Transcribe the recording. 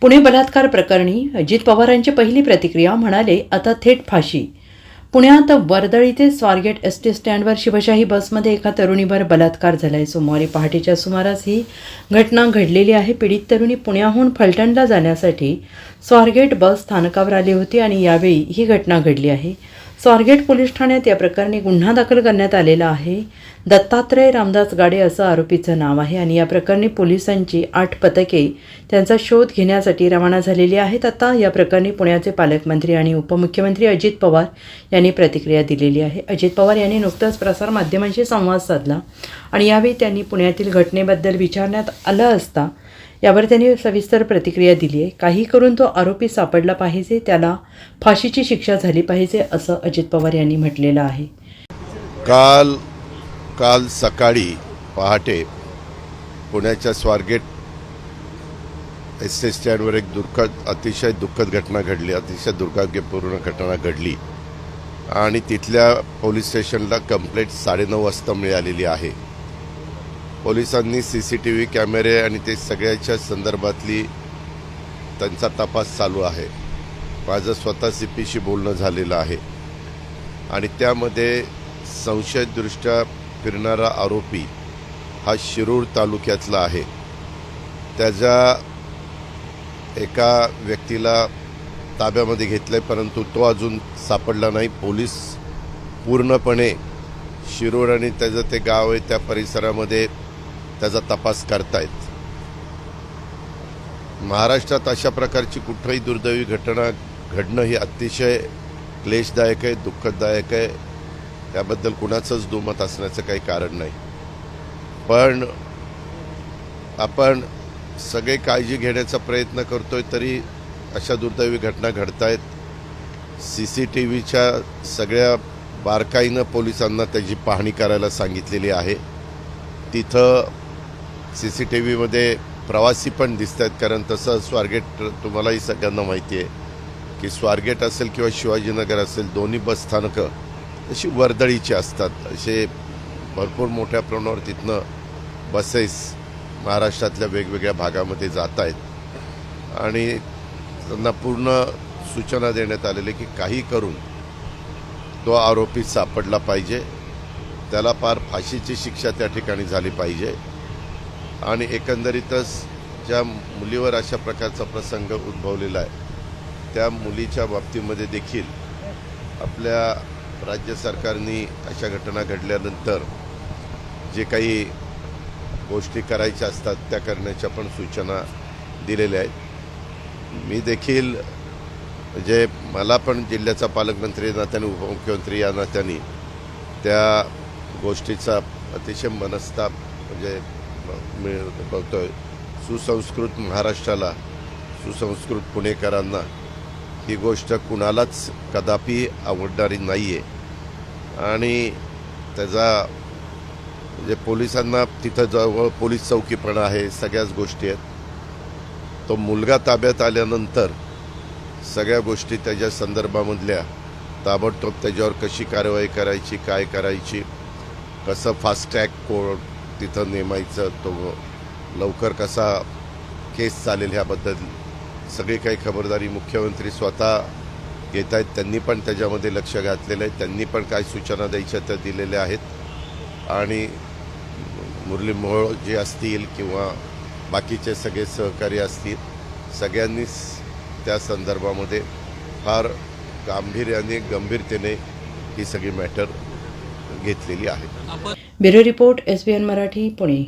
पुणे बलात्कार प्रकरणी अजित पवारांची पहिली प्रतिक्रिया म्हणाले आता थेट फाशी. पुण्यात वर्दळी ते स्वारगेट एस टी स्टँडवर शिवशाही बसमध्ये एका तरुणीवर बलात्कार झालाय. सोमवारी पहाटेच्या सुमारास ही घटना घडलेली आहे. पीडित तरुणी पुण्याहून फलटणला जाण्यासाठी स्वारगेट बस स्थानकावर आली होती आणि यावेळी ही घटना घडली आहे. स्वारगेट पोलीस ठाण्यात या प्रकरणी गुन्हा दाखल करण्यात आलेला आहे. दत्तात्रय रामदास गाडे असं आरोपीचं नाव आहे आणि या प्रकरणी पोलिसांची आठ पथके त्यांचा शोध घेण्यासाठी रवाना झालेली आहेत. आता या प्रकरणी पुण्याचे पालकमंत्री आणि उपमुख्यमंत्री अजित पवार यांनी प्रतिक्रिया दिलेली आहे. अजित पवार यांनी नुकताच प्रसारमाध्यमांशी संवाद साधला आणि यावेळी त्यांनी पुण्यातील घटनेबद्दल विचारण्यात आलं असता यावर त्यांनी सविस्तर प्रतिक्रिया दिली आहे. काही करून तो आरोपी सापडला पाहिजे त्याला फाशीची शिक्षा झाली पाहिजे असं अजित पवार यांनी म्हटलेलं आहे. काल काल सकाळी पहाटे पुण्याच्या स्वारगेट एस टी स्टँडवर एक दुःखद अतिशय दुःखद घटना घडली अतिशय दुर्भाग्यपूर्ण घटना घडली. आणि तिथल्या पोलीस स्टेशनला कंप्लेंट साडेनऊ वाजता मिळालेली आहे. पोलिसांनी सी सी टी व्ही कॅमेरे आणि ते सगळ्याच्या संदर्भातली त्यांचा तपास चालू आहे. माझं स्वतः सी पीशी बोलणं झालेलं आहे. आणि त्यामध्ये संशयदृष्ट्या फिरणारा आरोपी हा शिरूर तालुक्यातला आहे. त्याच्या एका व्यक्तीला ताब्यामध्ये घेतलं आहे परंतु तो अजून सापडला नाही. पोलीस पूर्णपणे शिरूर आणि त्याचं ते गाव आहे त्या परिसरामध्ये त्याचा तपास करतायत. महाराष्ट्रात अशा प्रकारची कुठंही दुर्दैवी घटना घडणं ही अतिशय क्लेशदायक आहे दुःखदायक आहे. त्याबद्दल कुणाचंच दुमत असण्याचं काही कारण नाही. पण आपण सगळे काळजी घेण्याचा प्रयत्न करतोय तरी अशा दुर्दैवी घटना घडत आहेत सी सी टी व्हीच्या सगळ्या बारकाईनं पोलिसांना त्याची पाहणी करायला सांगितलेली आहे. तिथं सी सी टी व्हीमध्ये प्रवासी पण दिसत आहेत कारण तसं स्वारगेट तुम्हालाही सगळ्यांना माहिती आहे की स्वारगेट असेल किंवा शिवाजीनगर असेल दोन्ही बस स्थानकं अशी वर्दळीची असतात. असे भरपूर मोठ्या प्रमाणावर तिथनं बसेस महाराष्ट्रातल्या वेगवेगळ्या भागामध्ये जात आहेत आणि त्यांना पूर्ण सूचना देण्यात आलेली की काही करून तो आरोपी सापडला पाहिजे. त्याला फार फाशीची शिक्षा त्या ठिकाणी झाली पाहिजे. आणि एकंदरीतच ज्या मुलीवर अशा प्रकारचा प्रसंग उद्भवलेला आहे त्या मुलीच्या बाबतीमध्ये देखील आपल्या राज्य सरकारने अशा घटना घडल्यानंतर जे काही गोष्टी करायच्या असतात त्या करण्याच्या पण सूचना दिलेल्या आहेत. मी देखील म्हणजे मला पण जिल्ह्याचा पालकमंत्री नात्याने उपमुख्यमंत्री या नात्याने त्या गोष्टीचा अतिशय मनस्ताप म्हणजे मी बघतोय सुसंस्कृत महाराष्ट्राला सुसंस्कृत पुणेकरांना ही गोष्ट कुणालाच कदापि आवडणारी नाही आहे आणि त्याचा म्हणजे पोलिसांना तिथं जवळ पोलीस चौकी पण आहे सगळ्याच गोष्टी आहेत. तो मुलगा ताब्यात आल्यानंतर सगळ्या गोष्टी त्याच्या संदर्भामधल्या ताबडतोब त्याच्यावर कशी कारवाई करायची काय करायची कसं फास्ट ट्रॅक कोर्ट तिथं नेमायचं तो लवकर कसा केस चालेल ह्याबद्दल सगळी काही खबरदारी मुख्यमंत्री स्वतः घेत आहेत. त्यांनी पण त्याच्यामध्ये लक्ष घातलेलं आहे. त्यांनी पण काय सूचना द्यायच्या त्या दिलेल्या आहेत. आणि मुरली मोहोळ जे असतील किंवा बाकीचे सगळे सहकारी असतील सगळ्यांनीच त्या संदर्भामध्ये फार गांभीर्याने गंभीरतेने ही सगळी मॅटर घेतलेली आहे. Bureau report S B N Marathi Pune.